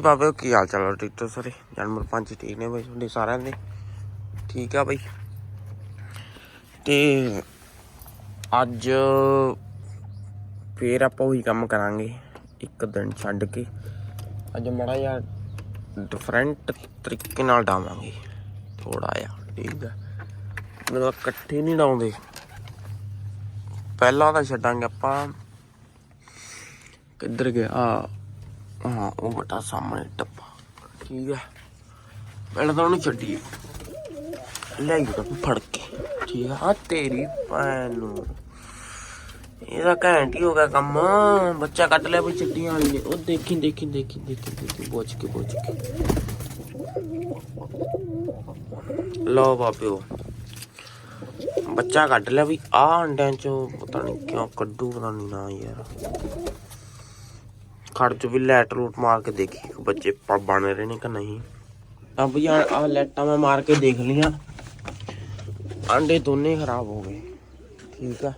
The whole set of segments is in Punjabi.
ਬਾਬੇ, ਕੀ ਹਾਲ ਚਾਲ ਹੈ ਟਿਕਟਰ ਸਾਰੇ ਜਨਮਰ ਪੰਜ ਠੀਕ ਨੇ ਬਈ, ਤੁਹਾਡੇ ਸਾਰਿਆਂ ਦੇ? ਠੀਕ ਆ ਬਈ। ਤੇ ਅੱਜ ਫੇਰ ਆਪਾਂ ਉਹੀ ਕੰਮ ਕਰਾਂਗੇ, ਇੱਕ ਦਿਨ ਛੱਡ ਕੇ। ਅੱਜ ਮੜਾ ਜਿਹਾ ਡਿਫਰੈਂਟ ਤਰੀਕੇ ਨਾਲ ਡਾਵਾਂਗੇ। ਥੋੜਾ ਜਿਹਾ, ਠੀਕ ਆ। ਮਤਲਬ ਇਕੱਠੇ ਨਹੀਂ ਡਾਉਂਦੇ। ਪਹਿਲਾਂ ਤਾਂ ਛੱਡਾਂਗੇ ਆਪਾਂ। ਕਿੱਧਰ ਗਿਆ? ਆ ਹਾਂ, ਉਹ ਬਟਾ ਸਾਹਮਣੇ ਟੱਪਾ। ਠੀਕ ਹੈ। ਪਹਿਲਾਂ ਤਾਂ ਉਹਨੂੰ ਛੱਡੀ ਲੈ ਗਿਆ ਫੜ ਕੇ। ਠੀਕ ਹੈ। ਆ ਤੇਰੀ ਭੈਣ ਨੂੰ। ਇਹਦਾ ਘੈਂਟ ਹੀ ਹੋ ਗਿਆ ਕੰਮ। ਬੱਚਾ ਕੱਢ ਲਿਆ ਵੀ ਚੱਡੀਆਂ ਵਾਲੀ ਨੇ ਉਹ ਦੇਖੀ ਦੇਖੀ ਦੇਖੀ ਦੇਖੀ ਦੇਖੀ। ਬੋਝ ਕੇ ਬੋਝ ਕੇ। ਲਓ ਬਾਬਿਓ। ਬੱਚਾ ਕੱਢ ਲਿਆ ਵੀ ਆ ਅੰਡਿਆਂ ਚੋਂ ਪਤਾ ਨਹੀਂ ਕਿਉਂ ਕੱਢੂ, ਪਤਾ ਨਹੀਂ ਨਾ ਯਾਰ। ਖੜ ਚ ਵੀ ਲੈਟ ਰੂਟ ਮਾਰ ਕੇ ਦੇਖੀ ਬੱਚੇ ਬਣ ਰਹੇ ਨੇ ਕਿ ਨਹੀਂ? ਤਾਂ ਵੀ ਆ ਲੈਟਾਂ ਮੈਂ ਮਾਰ ਕੇ ਦੇਖ ਲੀਆਂ ਅੰਡੇ ਦੋਨੇ ਖਰਾਬ ਹੋ ਗਏ, ਠੀਕ ਆ?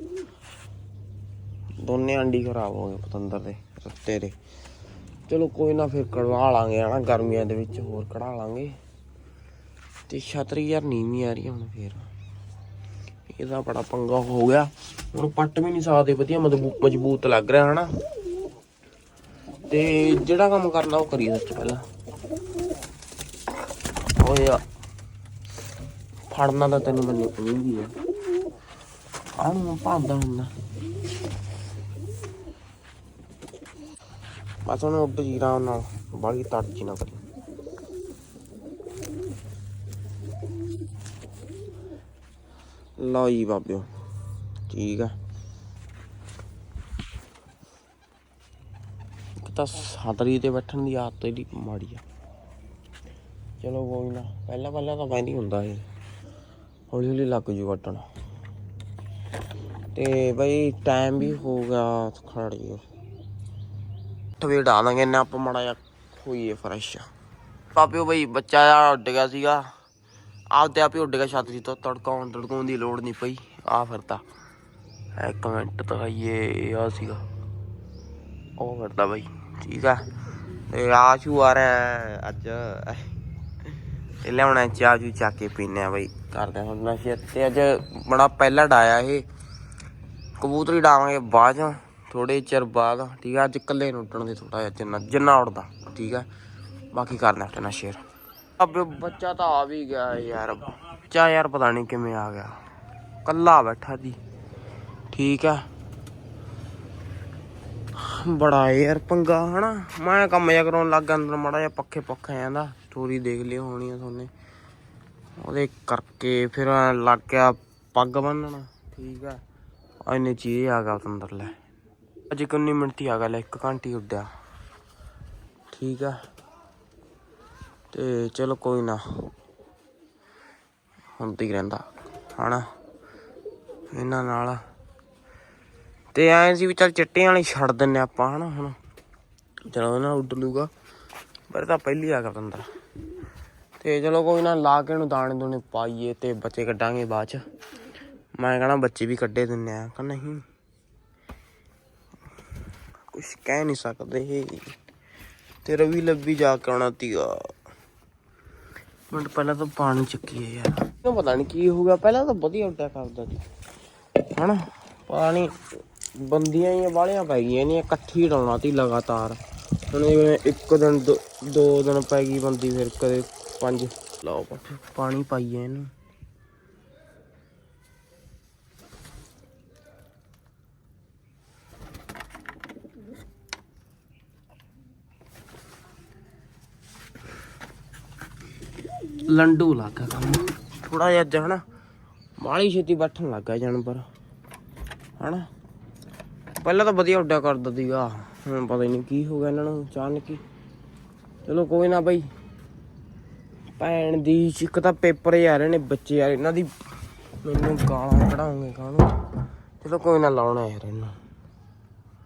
ਦੋਨੇ ਅੰਡੀ ਖਰਾਬ ਹੋ ਗਏ ਪਤੰਦਰ ਦੇ, ਰੱਤੇ ਦੇ। ਚਲੋ ਕੋਈ ਨਾ, ਫਿਰ ਕਢਵਾ ਲਾਂਗੇ, ਹਨਾ, ਗਰਮੀਆਂ ਦੇ ਵਿੱਚ ਹੋਰ ਕਢਾ ਲਾਂਗੇ। ਤੇ ਛਤਰੀ ਯਾਰ ਨੀਵੀਂ ਆ ਰਹੀ ਆ ਹੁਣ ਫੇਰ। ਇਹਦਾ ਬੜਾ ਪੰਗਾ ਹੋ ਗਿਆ। ਹੁਣ ਪੱਟ ਵੀ ਨਹੀਂ ਸਕਦੇ, ਵਧੀਆ ਮਜ਼ਬੂ- ਮਜ਼ਬੂਤ ਲੱਗ ਰਿਹਾ, ਹਨਾ? ਤੇ ਜਿਹੜਾ ਕੰਮ ਕਰਨਾ ਉਹ ਕਰੀਏ ਸੱਚ ਪਹਿਲਾਂ। ਓਏ ਆ। ਫੜਨਾ ਤਾਂ ਤੈਨੂੰ ਮੈਨੂੰ ਨਹੀਂ ਹੈ ਆਹ ਨੂੰ ਭਾਂਦਾ ਹੁੰਦਾ। ਬਸ ਉਹਨੂੰ ਉੱਡ ਜੀ ਰਾਮ ਨਾਲ, ਬਾਲੀ ਤੜ ਨਾ ਕਰੀ। ਲਓ ਜੀ ਬਾਬਿਓ, ਠੀਕ ਆ। ਤਾਂ ਸਾਦਰੀ ਤੇ ਬੈਠਣ ਦੀ ਆਦਤ ਇਹਦੀ ਮਾੜੀ ਆ। ਚਲੋ ਕੋਈ ਨਾ, ਪਹਿਲਾਂ ਪਹਿਲਾਂ ਤਾਂ ਬੈਂਦੀ ਹੁੰਦਾ ਇਹ। ਹੌਲੀ ਹੌਲੀ ਲੱਗ ਜੂ ਵੱਟਣ ਤੇ ਬਈ ਟਾਈਮ ਵੀ ਹੋ ਗਿਆ ਖੜ ਜਿਓ ਟਵੇ ਡਾਲਾਂਗੇ ਨਾ ਆਪਾਂ ਮੜਾ ਜਾ ਹੋਈਏ ਫਰੈਸ਼ ਪਾਪਿਓ ਬਈ ਬੱਚਾ ਆ ਉੱਡ ਗਿਆ ਸੀਗਾ। ਆਪਦੇ ਆਪ ਹੀ ਉੱਡ ਗਿਆ ਛਾਤਰੀ ਤੋਂ, ਤੜਕਾਉਣ ਤੜਕਾਉਣ ਦੀ ਲੋੜ ਨਹੀਂ ਪਈ। ਆ ਫਿਰਦਾ ਇੱਕ ਮਿੰਟ ਦਿਖਾਈਏ, ਆ ਸੀਗਾ। ਉਹ ਫਿਰਦਾ ਬਈ ਠੀਕ ਆ। ਤੇ ਆਸ਼ੂ ਆ ਰਿਹਾ ਅੱਜ। ਇਹ ਲਿਆਉਣਾ ਚਾਹ ਜੂ ਚੱਕ ਕੇ ਪੀਨੇ ਆ ਬਈ। ਕਰਦੇ ਹੁਣ ਨਸ਼ੇ ਤੇ ਅੱਜ ਬੜਾ ਪਹਿਲਾ ਡਾਇਆ ਇਹ। ਕਬੂਤਰੀ ਡਾਵਾਂਗੇ ਬਾਅਦ 'ਚ ਥੋੜੇ ਚਿਰ ਬਾਅਦ। ਠੀਕ ਆ, ਅੱਜ ਇਕੱਲੇ ਨੂੰ ਉੱਡਣ ਦੇ ਥੋੜਾ ਜਿਹਾ ਜਿੰਨਾ ਜਿੰਨਾ ਉੱਡਦਾ, ਠੀਕ ਆ। ਬਾਕੀ ਕਰਨਾ ਤੇ ਸ਼ੇਰ ਅਬੇ ਬੱਚਾ ਤਾਂ ਆ ਵੀ ਗਿਆ ਯਾਰ। ਬੱਚਾ ਯਾਰ ਪਤਾ ਨਹੀਂ ਕਿਵੇਂ ਆ ਗਿਆ। ਕੱਲਾ ਬੈਠਾ ਦੀ ਠੀਕ ਆ। ਬੜਾ ਯਾਰ ਪੰਗਾ, ਹਨਾ? ਮੈਂ ਕੰਮ ਜਿਹਾ ਕਰਾਉਣ ਲੱਗ ਅੰਦਰ, ਮੜਾ ਜਿਹਾ ਪੱਖੇ ਪੱਖਾ ਜਾਂਦਾ। ਸਟੋਰੀ ਦੇਖ ਲਿਓ ਹੋਣੀ ਆ ਤੁਹਾਨੂੰ ਉਹਦੇ ਕਰਕੇ ਫਿਰ ਲੱਗ ਗਿਆ ਪੱਗ ਬੰਨਣਾ। ਠੀਕ ਆ। ਐਨੇ ਚੀਜ਼ ਆ ਗਿਆ ਅੰਦਰ ਲੈ। ਅਜੇ ਕਿੰਨੀ ਮਿੰਟ ਹੀ ਆ ਗਿਆ ਲੈ, ਇੱਕ ਘੰਟੀ ਉੱਡਿਆ। ਠੀਕ ਆ। ਤੇ ਚਲੋ ਕੋਈ ਨਾ। ਹੁੰਦੀ ਰਹਿੰਦਾ, ਹਨਾ? ਇਹਨਾਂ ਨਾਲ ਤੇ ਐਂ ਸੀ ਵੀ ਚੱਲ ਚਿੱਟੇ ਵਾਲੇ ਛੱਡ ਦਿੰਨੇ ਆਪਾਂ, ਹਨਾ, ਹੁਣ। ਚਲੋ ਨਾ ਉੱਡ ਲੂਗਾ। ਪਰ ਤਾਂ ਪਹਿਲੀ ਆ ਗਿਆ ਅੰਦਰ ਤੇ ਚਲੋ, ਕੋਈ ਨਾ, ਲਾ ਕੇ ਇਹਨੂੰ ਦਾਣੇ ਦੂਣੇ ਪਾਈਏ ਤੇ ਬੱਚੇ ਕੱਢਾਂਗੇ ਬਾਅਦ ਚ। ਮੈਂ ਕਹਣਾ, ਬੱਚੇ ਵੀ ਕੱਢੇ ਦਿੰਨੇ ਆ, ਕਿ ਨਹੀਂ? ਕੁਛ ਕਹਿ ਨਹੀਂ ਸਕਦੇ। ਤੇ ਰਵੀ ਲੱਭੀ ਜਾ ਕੇ ਆਉਣਾ ਤੀਗਾ ਮਿੰਟ, ਪਹਿਲਾਂ ਤਾਂ ਪਾਣੀ ਚੱਕੀਏ ਯਾਰ। ਪਤਾ ਨਹੀਂ ਕੀ ਹੋਊਗਾ ਪਹਿਲਾਂ ਤਾਂ ਵਧੀਆ ਉੱਡਿਆ ਕਰਦਾ ਸੀ। ਹਨਾ, ਪਾਣੀ ਬੰਦੀਆਂ ਹੀ ਵਾਲੀਆਂ ਪੈ ਗਈਆਂ ਨੇ ਇਕੱਠੀ ਡਾਉਣਾ ਤੀ ਲਗਾਤਾਰ। ਹੁਣ ਜਿਵੇਂ ਇੱਕ ਦਿਨ ਦੋ- ਦੋ ਦਿਨ ਪੈ ਗਈ ਬੰਦੀ ਫਿਰ ਕਦੇ ਪੰਜ। ਲਾਓ ਪਾਣੀ ਪਾਈਏ ਇਹਨੂੰ। ਲੰਡੂ ਲੱਗਾ ਕੰਮ। ਥੋੜਾ ਜਿਹਾ ਅੱਜ ਹਨਾ ਬਾਹਲੀ ਛੇਤੀ ਬੈਠਣ ਲੱਗਾ ਜਾਨਵਰ। ਹਨਾ? ਪਹਿਲਾਂ ਤਾਂ ਵਧੀਆ ਉੱਡਿਆ ਕਰਦਾ ਸੀਗਾ। ਹੁਣ ਪਤਾ ਨਹੀਂ ਕੀ ਹੋ ਗਿਆ ਇਹਨਾਂ ਨੂੰ ਅਚਾਨਕ ਹੀ। ਚਲੋ ਕੋਈ ਨਾ ਬਈ। ਭੈਣ ਦੀ ਇੱਕ ਤਾਂ ਪੇਪਰ ਆ ਰਹੇ ਨੇ ਬੱਚੇ ਯਾਰ ਇਹਨਾਂ ਦੀ ਮੈਨੂੰ ਗਾਲਾਂ ਕਢਾਉਂਗੇ ਕਾਹਨੂੰ। ਚਲੋ ਕੋਈ ਨਾ ਲਾਉਣਾ ਯਾਰ ਇਹਨੂੰ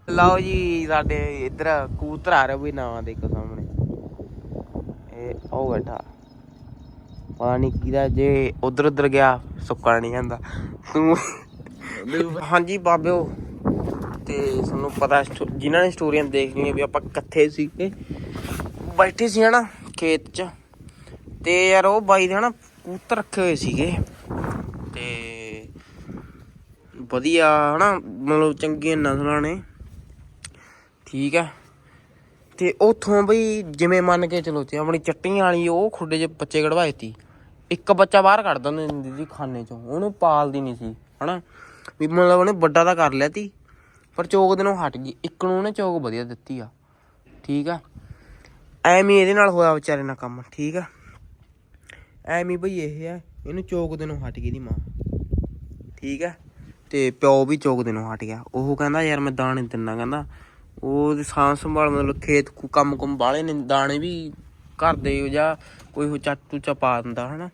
ਲਓ ਜੀ ਸਾਡੇ ਇੱਧਰ ਕਬੂਤਰ ਆ ਰਿਹਾ ਵੀ ਨਵਾਂ ਦੇਖੋ ਸਾਹਮਣੇ। ਇਹ ਉਹ ਬੈਠਾ। ਨਹੀਂ ਕਿਹਦਾ ਜੇ ਉਧਰ ਉਧਰ ਗਿਆ ਸੁੱਕਾ ਨਹੀਂ ਜਾਂਦਾ। ਤੂੰ ਹਾਂਜੀ ਬਾਬਿਓ। ਤੇ ਤੁਹਾਨੂੰ ਪਤਾ ਸਟੋ- ਜਿਨ੍ਹਾਂ ਨੇ ਸਟੋਰੀਆਂ ਦੇਖ ਲਈਆਂ ਵੀ ਆਪਾਂ ਇਕੱਠੇ ਸੀਗੇ, ਬੈਠੇ ਸੀ ਹਨਾ ਖੇਤ 'ਚ। ਤੇ ਯਾਰ ਉਹ ਬਾਈ ਦੇ ਹਨਾ ਕਬੂਤਰ ਰੱਖੇ ਹੋਏ ਸੀਗੇ। ਤੇ ਵਧੀਆ ਹਨਾ, ਮਤਲਬ ਚੰਗੀਆਂ ਨਸਲਾਂ ਨੇ। ਠੀਕ ਹੈ ਤੇ ਉਥੋਂ ਬਈ ਜਿਵੇਂ ਮੰਨ ਕੇ ਚਲੋ ਤੇ ਆਪਣੀ ਚੱਟੀਆਂ ਵਾਲੀ ਉਹ ਖੁੱਡੇ 'ਚ ਬੱਚੇ ਕਢਵਾਏ ਤੀ। ਇੱਕ ਬੱਚਾ ਬਾਹਰ ਕੱਢ ਦਿੰਦੇ ਹੁੰਦੀ ਸੀ ਖਾਨੇ 'ਚੋਂ, ਉਹਨੂੰ ਪਾਲਦੀ ਨਹੀਂ ਸੀ, ਹਨਾ। ਵੀ ਮਤਲਬ ਉਹਨੇ ਵੱਡਾ ਤਾਂ ਕਰ ਲਿਆ ਤੀ। ਪਰ ਚੋਕ ਦੇ ਨੂੰ ਹਟ ਗਈ। ਇੱਕ ਨੂੰ ਉਹਨੇ ਚੋਕ ਵਧੀਆ ਦਿੱਤੀ ਆ। ਠੀਕ ਆ? ਐਵੇਂ ਇਹਦੇ ਨਾਲ ਹੋਇਆ ਵਿਚਾਰੇ ਨਾਲ ਕੰਮ, ਠੀਕ ਆ? ਐਵੇਂ ਹੀ ਬਈ ਇਹ ਆ, ਇਹਨੂੰ ਚੋਕ ਦੇ ਨੂੰ ਹਟ ਗਈ ਦੀ ਮਾਂ। ਠੀਕ ਆ? ਤੇ ਪਿਓ ਵੀ ਚੋਕ ਦੇ ਨੂੰ ਹਟ ਗਿਆ। ਉਹ ਕਹਿੰਦਾ, ਯਾਰ ਮੈਂ ਦਾਣੇ ਦਿੰਨਾ। ਕਹਿੰਦਾ ਉਹ ਸਾਂਭ ਸੰਭਾਲ ਮਤਲਬ ਖੇਤ ਕੁ ਕੰਮ ਕੁਮ ਵਾਲੇ ਨੇ, ਦਾਣੇ ਵੀ ਘਰ ਦੇ ਜਾਂ ਕੋਈ ਹੋ ਚਾਟੂ ਚਾ ਪਾ ਦਿੰਦਾ, ਹਨਾ?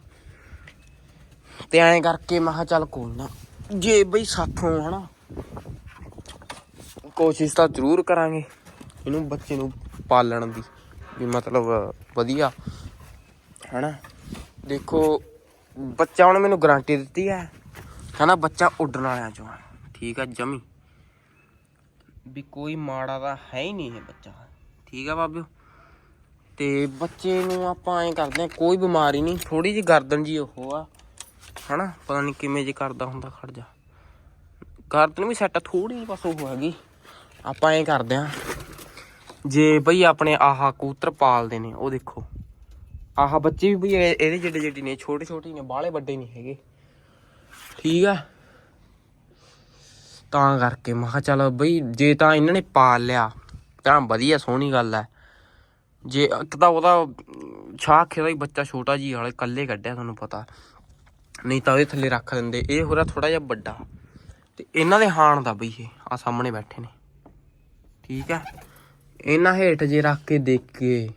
ਤੇ ਐਂ ਕਰਕੇ ਮੈਂ ਕਿਹਾ, ਚੱਲ ਕੋਈ ਨਾ। ਜੇ ਬਈ ਸਾਥੋਂ, ਹਨਾ ਕੋਸ਼ਿਸ਼ ਤਾਂ ਜ਼ਰੂਰ ਕਰਾਂਗੇ ਇਹਨੂੰ ਬੱਚੇ ਨੂੰ ਪਾਲਣ ਦੀ ਵੀ ਮਤਲਬ ਵਧੀਆ, ਹਨਾ? ਦੇਖੋ, ਬੱਚਾ ਹੁਣ ਮੈਨੂੰ ਗਾਰੰਟੀ ਦਿੱਤੀ ਹੈ ਕਹਿੰਦਾ ਬੱਚਾ ਉੱਡਣ ਵਾਲਿਆਂ ਚੋਂ ਆ। ਠੀਕ ਆ ਜਮੀ। ਵੀ ਕੋਈ ਮਾੜਾ ਤਾਂ ਹੈ ਹੀ ਨਹੀਂ ਇਹ ਬੱਚਾ। ਠੀਕ ਆ ਬਾਬਿਓ? ਤੇ ਬੱਚੇ ਨੂੰ ਆਪਾਂ ਐਂ ਕਰਦੇ ਆ, ਕੋਈ ਬਿਮਾਰੀ ਨਹੀਂ ਥੋੜੀ ਜਿਹੀ ਗਰਦਨ ਜੀ ਉਹ ਆ, ਹਨਾ? ਪਤਾ ਨਹੀਂ ਕਿਵੇਂ ਜੇ ਕਰਦਾ ਹੁੰਦਾ ਖੜ ਜਾ ਗਰਦਨ ਵੀ ਸੈੱਟ ਥੋੜੀ ਜਿਹੀ ਬਸ ਉਹ ਹੈਗੀ। ਆਪਾਂ ਇਹ ਕਰਦੇ ਆ ਜੇ ਬਈ ਆਪਣੇ ਆਹ ਕੂਤਰ ਪਾਲਦੇ ਨੇ, ਉਹ ਦੇਖੋ। ਆਹ ਬੱਚੇ ਵੀ ਬਈ ਇਹਦੇ ਜਿਹੜੇ ਜਿਹੜੇ ਨੇ, ਛੋਟੇ ਛੋਟੇ ਨੇ, ਬਾਹਲੇ ਵੱਡੇ ਨਹੀਂ ਹੈਗੇ। ਠੀਕ ਆ? ਤਾਂ ਕਰਕੇ ਮੈਂ ਕਿਹਾ ਚੱਲ ਬਈ, ਜੇ ਤਾਂ ਇਹਨਾਂ ਨੇ ਪਾਲ ਲਿਆ, ਤਾਂ ਵਧੀਆ ਸੋਹਣੀ ਗੱਲ ਹੈ ਜੇ ਇੱਕ ਤਾਂ ਉਹਦਾ ਛਾਖੇ ਦਾ ਹੀ ਬੱਚਾ ਛੋਟਾ ਜੀ ਵਾਲੇ ਕੱਲੇ ਕੱਢਿਆ ਤੁਹਾਨੂੰ ਪਤਾ। ਨਹੀਂ ਤਾਂ ਉਹਦੇ ਥੱਲੇ ਰੱਖ ਦਿੰਦੇ, ਇਹ ਹੋਰਾ ਥੋੜਾ ਜਿਹਾ ਵੱਡਾ। ਤੇ ਇਹਨਾਂ ਦੇ ਹਾਣ ਦਾ ਬਈ ਇਹ ਆ ਸਾਹਮਣੇ ਬੈਠੇ ਨੇ। ਠੀਕ ਹੈ ਇਹਨਾਂ ਹੇਠ ਜੇ ਰੱਖ ਕੇ ਦੇਖ ਕੇ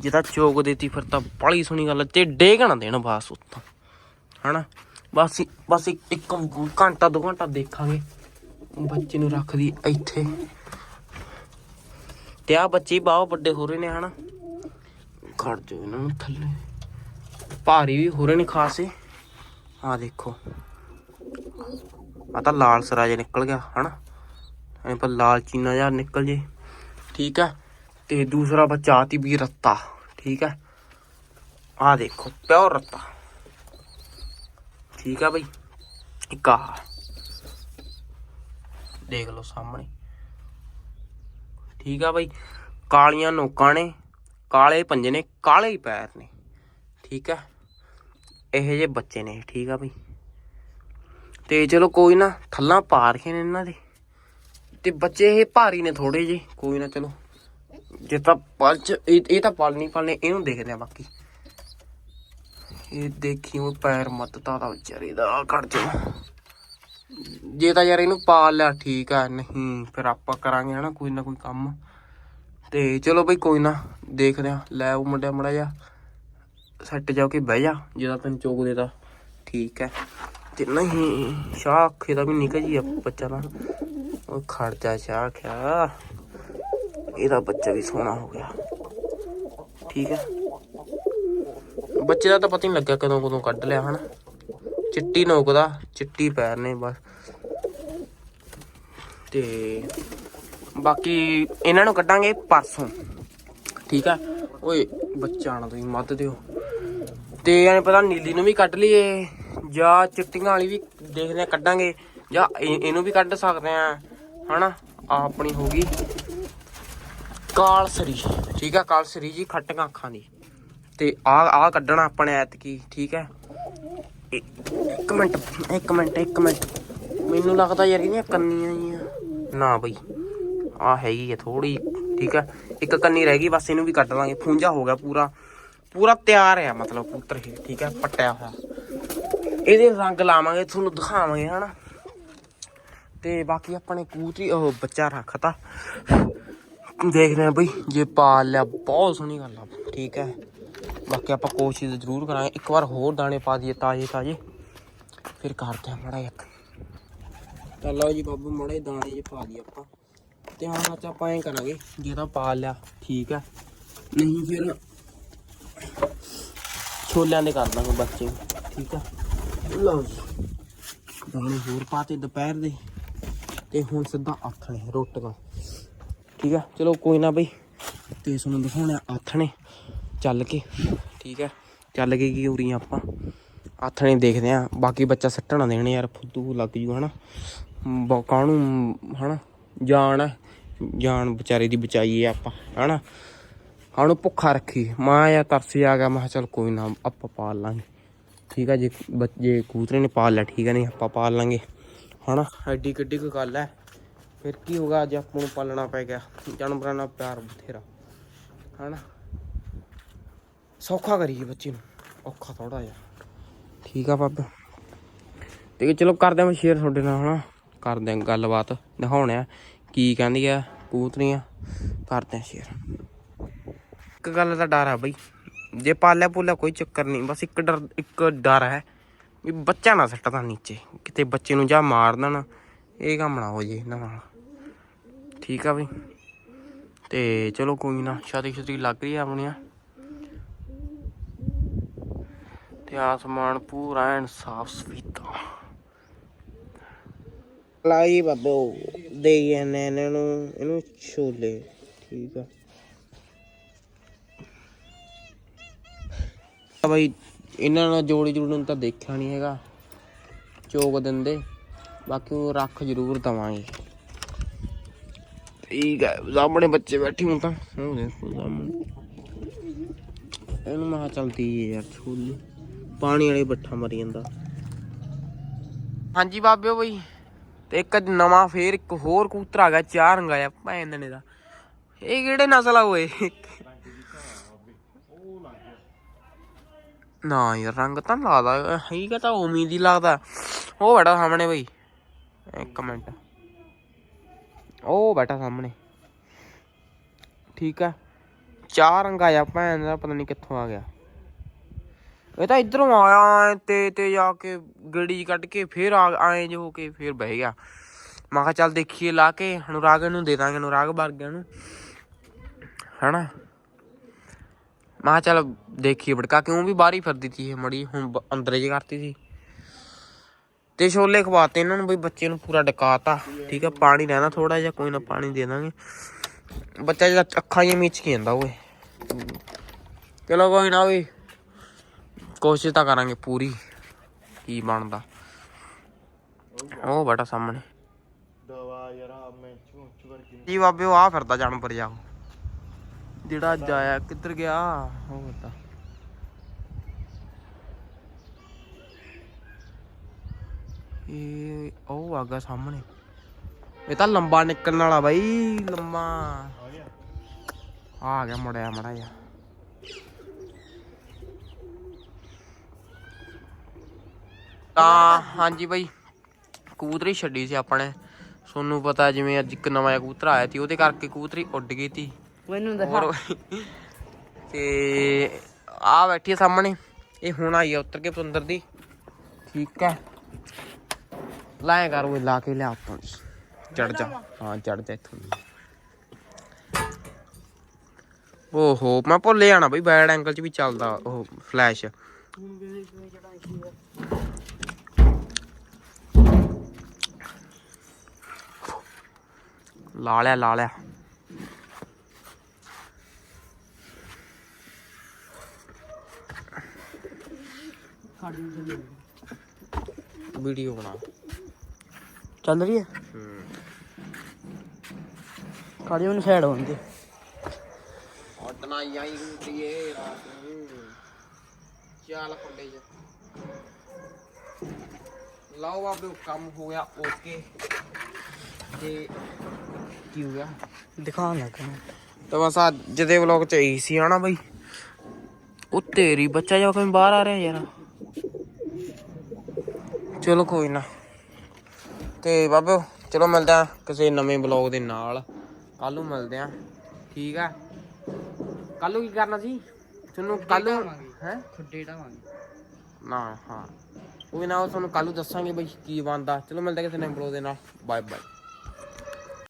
ਜੇ ਤਾਂ ਚੋਕ ਦੇਤੀ ਫਿਰ ਤਾਂ ਬੜੀ ਸੋਹਣੀ ਗੱਲ ਤੇ ਡੇਗ ਨਾ ਦੇਣ ਬਸ ਉੱਤੋਂ ਹਨਾ? ਬਸ ਬਸ ਇੱਕ ਘੰਟਾ, ਦੋ ਘੰਟਾ ਦੇਖਾਂਗੇ। ਬੱਚੇ ਨੂੰ ਰੱਖਦੀ ਇੱਥੇ। ਤੇ ਆ ਬੱਚੇ ਬਹੁਤ ਵੱਡੇ ਹੋ ਰਹੇ ਨੇ, ਹਨਾ? ਖੜ ਜਾ ਇਹਨਾਂ ਨੂੰ ਥੱਲੇ। ਭਾਰੀ ਵੀ ਹੋ ਰਹੇ ਨੇ ਖਾਸੇ ਆ ਦੇਖੋ। ਆ ਤਾਂ ਲਾਲ ਸਰਾ ਨਿਕਲ ਗਿਆ, ਹਨਾ? ਐ ਪਰ ਲਾਲ ਚੀਨਾ ਜਿਹਾ ਨਿਕਲ ਜੇ। ਠੀਕ ਹੈ ਤੇ ਦੂਸਰਾ ਬੱਚਾ ਆਤੀ ਵੀ ਰੱਤਾ ਠੀਕ ਹੈ ਆ ਦੇਖੋ ਪਿਓਰ ਰੱਤਾ। ਠੀਕ ਆ ਬਈ। ਇੱਕ ਆ। ਦੇਖ ਲਓ ਸਾਹਮਣੇ। ਠੀਕ ਆ ਬਈ। ਕਾਲੀਆਂ ਨੋਕਾਂ ਨੇ ਕਾਲੇ ਪੰਜੇ ਨੇ ਕਾਲੇ ਹੀ ਪੈਰ ਨੇ। ਠੀਕ ਆ। ਇਹੋ ਜਿਹੇ ਬੱਚੇ ਨੇ ਠੀਕ ਆ ਬਈ। ਤੇ ਚਲੋ ਕੋਈ ਨਾ ਥੱਲਾਂ ਪਾ ਰਖੇ ਨੇ ਇਹਨਾਂ ਦੇ। ਤੇ ਬੱਚੇ ਇਹ ਭਾਰੀ ਨੇ ਥੋੜੇ ਜੇ ਕੋਈ ਨਾ ਚਲੋ। ਜੇ ਤਾਂ ਪਲਚ ਇਹ ਤਾਂ ਪਲ ਨਹੀਂ ਪਲਨੇ ਇਹਨੂੰ ਦੇਖਦੇ ਆ ਬਾਕੀ। ਇਹ ਦੇਖੀ ਉਹ ਪੈਰ ਮੱਤਤਾ ਦਾ ਵਿਚਾਰੇ ਦਾ ਖੜ ਜਾ ਜੇ ਤਾਂ ਯਾਰ ਇਹਨੂੰ ਪਾਲ ਲਿਆ, ਠੀਕ ਆ, ਨਹੀਂ, ਫਿਰ ਆਪਾਂ ਕਰਾਂਗੇ ਹਨਾ ਕੋਈ ਨਾ ਕੋਈ ਕੰਮ। ਤੇ ਚਲੋ ਬਈ ਕੋਈ ਨਾ, ਦੇਖਦੇ ਆ। ਲੈ ਉਹ ਮੁੰਡਿਆ ਮੜਾ ਜਾ ਸੈੱਟ ਜਾ ਕੇ ਬਹਿ ਜਾ ਜਿਹਦਾ ਤੈਨੂੰ ਚੋਕ ਦੇਦਾ ਠੀਕ ਹੈ। ਤੇ ਨਹੀਂ, ਸ਼ਾਹ ਅੱਖੇ ਦਾ ਵੀ ਨਿਕਲ ਜੀ ਆ ਬੱਚਾ ਨਾ ਉਹ ਖੜ ਜਾ ਖਿਆ। ਇਹਦਾ ਬੱਚਾ ਵੀ ਸੋਹਣਾ ਹੋ ਗਿਆ। ਠੀਕ ਹੈ। ਬੱਚੇ ਦਾ ਤਾਂ ਪਤਾ ਨਹੀਂ ਲੱਗਿਆ ਕਦੋਂ ਕਦੋਂ ਕੱਢ ਲਿਆ ਹਨਾ। ਚਿੱਟੀ ਨੋਕ ਦਾ, ਚਿੱਟੀ ਪੈਰ ਨੇ ਬਸ। ਤੇ ਬਾਕੀ ਇਹਨਾਂ ਨੂੰ ਕੱਢਾਂਗੇ ਪਰਸੋਂ। ਠੀਕ ਆ ਓਏ ਬੱਚਾ ਨਾ ਤੁਸੀਂ ਮੱਧ ਦਿਓ। ਤੇ ਐਂ ਪਤਾ ਨੀਲੀ ਨੂੰ ਵੀ ਕੱਢ ਲਈਏ ਜਾਂ ਚਿੱਟੀਆਂ ਵਾਲੀ ਵੀ ਦੇਖਦੇ ਆ ਕੱਢਾਂਗੇ ਜਾਂ ਇਹਨੂੰ ਵੀ ਕੱਢ ਸਕਦੇ ਆ ਹਨਾ? ਆਹ ਆਪਣੀ ਹੋ ਗਈ। ਕਾਲਸਰੀ, ਠੀਕ ਆ, ਕਾਲਸਰੀ ਜੀ, ਖੱਟੀਆਂ ਅੱਖਾਂ ਦੀ। ਤੇ ਆ ਆ ਕੱਢਣਾ ਆਪਣੇ ਐਤਕੀ, ਠੀਕ ਹੈ ਇੱਕ ਮਿੰਟ ਇੱਕ ਮਿੰਟ ਇੱਕ ਮਿੰਟ। ਮੈਨੂੰ ਲੱਗਦਾ ਯਾਰ ਇਹਦੀਆਂ ਕੰਨੀਆਂ ਹੀ ਆ ਨਾ ਬਈ, ਆ ਹੈਗੀ ਆ ਥੋੜੀ ਠੀਕ ਆ? ਇੱਕ ਕੰਨੀ ਰਹਿ ਗਈ, ਬਸ ਇਹਨੂੰ ਵੀ ਕੱਢ ਲਾਂਗੇ। ਫੂੰਜਾ ਹੋ ਗਿਆ ਪੂਰਾ। ਪੂਰਾ ਤਿਆਰ ਆ, ਮਤਲਬ ਪੁੱਤਰ ਇਹ, ਠੀਕ ਹੈ ਪੱਟਿਆ ਹੋਇਆ। ਇਹਦੇ ਰੰਗ ਲਾਵਾਂਗੇ, ਤੁਹਾਨੂੰ ਦਿਖਾਵਾਂਗੇ, ਹਨਾ? ਤੇ ਬਾਕੀ ਆਪਣੇ ਕੂਤਰੀ, ਉਹ ਬੱਚਾ ਰੱਖਤਾ ਦੇਖਦੇ ਆ ਬਈ, ਜੇ ਪਾਲ ਲਿਆ, ਬਹੁਤ ਸੋਹਣੀ ਗੱਲ ਆ। ਠੀਕ ਹੈ। ਬਾਕੀ ਆਪਾਂ ਕੋਸ਼ਿਸ਼ ਜ਼ਰੂਰ ਕਰਾਂਗੇ। ਇੱਕ ਵਾਰ ਹੋਰ ਦਾਣੇ ਪਾ ਦਈਏ, ਤਾਜ਼ੇ ਤਾਜ਼ੇ। ਫਿਰ ਕਰਦੇ ਆ ਮੜਾ ਇੱਕ। ਤਾਂ ਲਓ ਜੀ ਬਾਬੂ, ਮੜੇ ਦਾਣੇ ਜੇ ਪਾ ਦਈਏ ਆਪਾਂ। ਤੇ ਹਾਂ ਸੱਚ ਆਪਾਂ ਐਂ ਕਰਾਂਗੇ, ਜੇ ਤਾਂ ਪਾਲ ਲਿਆ, ਠੀਕ ਹੈ। ਨਹੀਂ ਫਿਰ ਛੋਲਿਆਂ ਦੇ ਕਰ ਦਾਂਗੇ ਬੱਚੇ ਠੀਕ ਹੈ। ਲਓ ਜੀ। ਦਾਣੇ ਹੋਰ ਪਾਤੇ ਦੁਪਹਿਰ ਦੇ। ਤੇ ਹੁਣ ਸਿੱਧਾ ਆਥਣੇ, ਰੋਟੀਆਂ। ਠੀਕ ਆ? ਚਲੋ ਕੋਈ ਨਾ ਬਈ। ਤੇ ਤੁਹਾਨੂੰ ਦਿਖਾਉਣਾ ਆਥਣੇ ਚੱਲ ਕੇ। ਠੀਕ ਹੈ ਚੱਲ ਕੇ ਕੀ ਉਰੀ ਆਪਾਂ? ਆਥਣੇ ਦੇਖਦੇ ਆ। ਬਾਕੀ ਬੱਚਾ ਸੱਟਣਾ ਦੇਣ ਯਾਰ, ਫੁੱਦੂ ਲੱਗ ਜੂ, ਹਨਾ? ਬ- ਕਾਹਨੂੰ, ਹਨਾ? ਜਾਨ ਹੈ ਜਾਨ ਵਿਚਾਰੇ ਦੀ ਬਚਾਈ ਹੈ ਆਪਾਂ, ਹਨਾ? ਕਾਹਨੂੰ ਭੁੱਖਾ ਰੱਖੀ। ਮਾਂ ਜਾਂ ਤਰਸ ਆ ਗਿਆ, ਮੈਂ ਕਿਹਾ ਚੱਲ ਕੋਈ ਨਾ, ਆਪਾਂ ਪਾਲ ਲਾਂਗੇ। ਠੀਕ ਆ? ਜੇ ਜੇ ਕੂਤਰੇ ਨੇ ਪਾਲ ਲਿਆ, ਠੀਕ ਆ? ਨਹੀਂ, ਆਪਾਂ ਪਾਲ ਲਾਂਗੇ। ਹਨਾ? ਐਡੀ ਕਿੱਡੀ ਕੋਈ ਗੱਲ ਹੈ ਫਿਰ ਕੀ ਹੋਗਾ ਅੱਜ ਆਪਾਂ ਨੂੰ ਪਾਲਣਾ ਪੈ ਗਿਆ। ਜਾਨਵਰਾਂ ਨਾਲ ਪਿਆਰ ਬਥੇਰਾ। ਹਨਾ? ਸੌਖਾ ਕਰੀਏ ਬੱਚੇ ਨੂੰ। ਔਖਾ ਥੋੜਾ ਜਿਹਾ। ਠੀਕ ਆ ਬਾਬਾ। ਤੇ ਚਲੋ ਕਰਦੇ ਹਾਂ ਸ਼ੇਅਰ ਤੁਹਾਡੇ ਨਾਲ, ਹਨਾ? ਕਰਦੇ ਹਾਂ ਗੱਲਬਾਤ। ਦਿਖਾਉਣੇ ਆ ਕੀ ਕਹਿੰਦੀ ਆ ਕੂਤਰੀਆਂ ਕਰਦੇ ਹਾਂ ਸ਼ੇਅਰ। ਇੱਕ ਗੱਲ ਦਾ ਡਰ ਆ ਬਈ। ਜੇ ਪਾਲਿਆ ਪੂਲਿਆ ਕੋਈ ਚੱਕਰ ਨਹੀਂ। ਬਸ ਇੱਕ ਡਰ ਇੱਕ ਡਰ ਹੈ। ਵੀ ਬੱਚਾ ਨਾ ਸੱਟਦਾ ਨੀਚੇ। ਕਿਤੇ ਬੱਚੇ ਨੂੰ ਜਾਂ ਮਾਰ ਦੇਣ, ਇਹ ਕੰਮ ਨਾ ਹੋ ਜੇ ਇਹਨਾਂ ਨਾਲ। ਠੀਕ ਆ ਬਈ ਤੇ ਚਲੋ ਕੋਈ ਨਾ, ਛਾਤੀ ਛੁਤੀ ਲੱਗ ਰਹੀ ਆ ਆਪਣੀਆਂ। ਤੇ ਆਸਮਾਨ ਪੂਰਾ ਐਨ ਸਾਫ਼ ਸਵੀਤਾ ਲਾਈ ਬਾਬੋ ਦੇ ਗਏ ਨੇ ਇਹਨਾਂ ਨੂੰ ਇਹਨੂੰ ਛੋਲੇ। ਠੀਕ ਆ। ਆ ਬਈ ਇਹਨਾਂ ਨਾਲ ਜੋੜੀ ਜੋੜੀ ਨੂੰ ਤਾਂ ਦੇਖਿਆ ਨਹੀਂ ਹੈਗਾ। ਚੋਕ ਦਿੰਦੇ। ਬਾਕੀ ਉਹ ਰੱਖ ਜ਼ਰੂਰ ਦਵਾਂਗੇ। ਠੀਕ ਹੈ ਸਾਹਮਣੇ ਬੱਚੇ ਬੈਠੇ ਹੁਣ ਤਾਂ। ਸਾਹਮਣੇ। ਇਹਨੂੰ ਮੈਂ ਕਿਹਾ ਚੱਲ ਦੀ ਯਾਰ ਛੋਲੇ ਪਾਣੀ ਵਾਲੇ ਬੱਠਾ ਮਰੀ ਜਾਂਦਾ। ਹਾਂਜੀ ਬਾਬਿਓ ਬਈ ਤੇ ਇੱਕ ਨਵਾਂ ਫੇਰ ਇੱਕ ਹੋਰ ਕੂਤਰ ਆ ਗਿਆ ਚਾਰ ਰੰਗਾ ਆ ਭੈਣ ਨੇ ਦਾ। ਇਹ ਕਿਹੜੇ ਨਸਲ ਆ ਓਏ? ਨਾ ਯਾਰ, ਰੰਗ ਤਾਂ ਲਾਦਾ ਹੈਗਾ ਤਾਂ ਉਮੀਦ ਹੀ ਲੱਗਦਾ। ਉਹ ਬੈਠਾ ਸਾਹਮਣੇ ਬਈ। ਇੱਕ ਮਿੰਟ। ਉਹ ਬੈਠਾ ਸਾਹਮਣੇ। ਠੀਕ ਆ। ਚਾਰ ਰੰਗ ਆਇਆ ਭੈਣ ਦਾ, ਪਤਾ ਨਹੀਂ ਕਿੱਥੋਂ ਆ ਗਿਆ। ਇਹ ਤਾਂ ਇਧਰੋਂ ਆਇਆ ਤੇ ਤੇ ਜਾ ਕੇ ਗੜੀ ਕੱਢ ਕੇ ਫੇਰ ਆ ਆਏ ਜੋ ਹੋ ਕੇ ਫੇਰ ਬਹਿ ਗਿਆ। ਮੈਂ ਕਿਹਾ ਚੱਲ ਦੇਖੀਏ ਲਾ ਕੇ, ਅਨੁਰਾਗ ਨੂੰ ਦੇ ਦਾਂਗੇ, ਅਨੁਰਾਗ ਵਰਗਿਆਂ ਨੂੰ। ਹਨਾ? ਮੈਂ ਚੱਲ ਦੇਖੀਏ ਬੜਕਾ ਕਿਉਂ ਵੀ ਬਾਹਰ ਹੀ ਫਿਰਦੀ ਸੀ ਇਹ ਮੜੀ ਹੁਣ ਅੰਦਰ ਜੇ ਕਰਤੀ ਸੀ। ਤੇ ਛੋਲੇ ਖਵਾਤੇ ਇਹਨਾਂ ਨੂੰ ਬਈ ਬੱਚੇ ਨੂੰ ਪੂਰਾ ਡਕਾਤਾ ਠੀਕ ਆ ਪਾਣੀ ਰਹਿੰਦਾ ਥੋੜਾ ਜਿਹਾ ਕੋਈ ਨਾ ਪਾਣੀ ਦੇ ਦਾਂਗੇ। ਬੱਚਾ ਜਿਹੜਾ ਅੱਖਾਂ ਜਿਹੀਆਂ ਮੀਚ ਕੇ ਜਾਂਦਾ ਓਏ। ਚਲੋ ਕੋਈ ਨਾ ਵੀ ਕੋਸ਼ਿਸ਼ ਤਾਂ ਕਰਾਂਗੇ ਪੂਰੀ ਕੀ ਬਣਦਾ। ਉਹ ਬੜਾ ਸਾਹਮਣੇ। ਦਵਾ ਯਾਰ ਮੈਂ ਚੂਚ ਕਰਕੇ ਜੀ ਬਾਬੇ ਉਹ ਆ ਫਿਰਦਾ ਜਾਨਵਰ ਜਾ ਜਿਹੜਾ ਅੱਜ ਆਇਆ ਕਿੱਧਰ ਗਿਆ? ਉਹ ਪਤਾ ਇਹ ਉਹ ਆ ਗਿਆ ਸਾਹਮਣੇ। ਇਹ ਤਾਂ ਲੰਬਾ ਨਿਕਲਣ ਵਾਲਾ ਬਾਈ ਲੰਮਾ ਆ ਗਿਆ ਮੁੜਿਆ ਮੜਾ ਜਾ ਤਾਂ, ਹਾਂਜੀ ਬਾਈ। ਕਬੂਤਰੀ ਛੱਡੀ ਸੀ ਆਪਣੇ। ਸੋਨੂੰ ਪਤਾ ਜਿਵੇਂ ਅੱਜ ਇੱਕ ਨਵਾਂ ਜਿਹਾ ਕਬੂਤਰ ਆਇਆ ਸੀ, ਉਹਦੇ ਕਰਕੇ ਕਬੂਤਰੀ ਉੱਡ ਗਈ ਸੀ। ਮੈਨੂੰ ਹੋਰ ਤੇ ਆ ਬੈਠੀ ਆ ਸਾਹਮਣੇ। ਇਹ ਹੁਣ ਆਈ ਆ ਉੱਤਰ ਕੇ ਪਤੰਦਰ ਦੀ। ਠੀਕ ਹੈ। ਲਾਇਆ ਕਰ ਉਹ ਲਾ ਕੇ ਲਿਆ ਆਪਾਂ ਚੜ ਜਾ। ਹਾਂ ਚੜ ਜਾ ਇੱਥੋਂ ਓਹੋ, ਮੈਂ ਭੁੱਲੇ ਜਾਣਾ ਬਈ, ਬੈਡ ਐਂਗਲ 'ਚ ਵੀ ਚੱਲਦਾ ਉਹ ਫਲੈਸ਼। ਲਾ ਲਿਆ ਲਾ ਲਿਆ। ਵੀਡੀਓ ਬਣਾ। ਚੱਲ ਰਹੀ ਹੈ? ਕਾੜੀ ਮੈਨੂੰ ਸਾਈਡ ਹੋਣਗੇ ਉਡਣਾ ਆਈ ਹੁੰਦੀਏ ਰਾਤ ਨੂੰ। ਚੱਲ ਖੁੱਲੇ ਜਾ। ਲਾਓ ਬਾਬੇ ਕੰਮ ਹੋ ਗਿਆ ਓਕੇ। ਤੇ ਕੀ ਹੋ ਗਿਆ? ਦਿਖਾਉਣ ਲੱਗਾ ਤਾਂ ਬਸ ਅੱਜ ਦੇ ਵਲੌਗ ਚ ਇਹੀ ਸੀ ਹਨਾ ਬਈ? ਉਹ ਤੇਰੀ ਬੱਚਾ ਜਾ ਕੇ ਬਾਹਰ ਆ ਰਿਹਾ ਯਾਰ? ਚਲੋ ਕੋਈ ਨਾ। ਤੇ ਬਾਬੇ ਚਲੋ ਮਿਲਦੇ ਆ ਕਿਸੇ ਨਵੇਂ ਵਲੌਗ ਦੇ ਨਾਲ। ਕੱਲ ਨੂੰ ਮਿਲਦੇ ਆ ਠੀਕ ਆ? ਕੱਲ ਨੂੰ ਕੀ ਕਰਨਾ ਸੀ? ਤੁਹਾਨੂੰ ਕੱਲ ਨੂੰ ਹੈ? ਖੁੱਡੇ ਢਾਵਾਂਗੇ। ਨਾ ਹਾਂ। ਉਹ ਵੀ ਨਾ ਤੁਹਾਨੂੰ ਕੱਲ ਨੂੰ ਦੱਸਾਂਗੇ ਬਈ ਕੀ ਬਣਦਾ। ਚਲੋ ਮਿਲਦੇ ਆ ਕਿਸੇ ਨਵੇਂ ਵਲੌਗ ਦੇ ਨਾਲ। Bye bye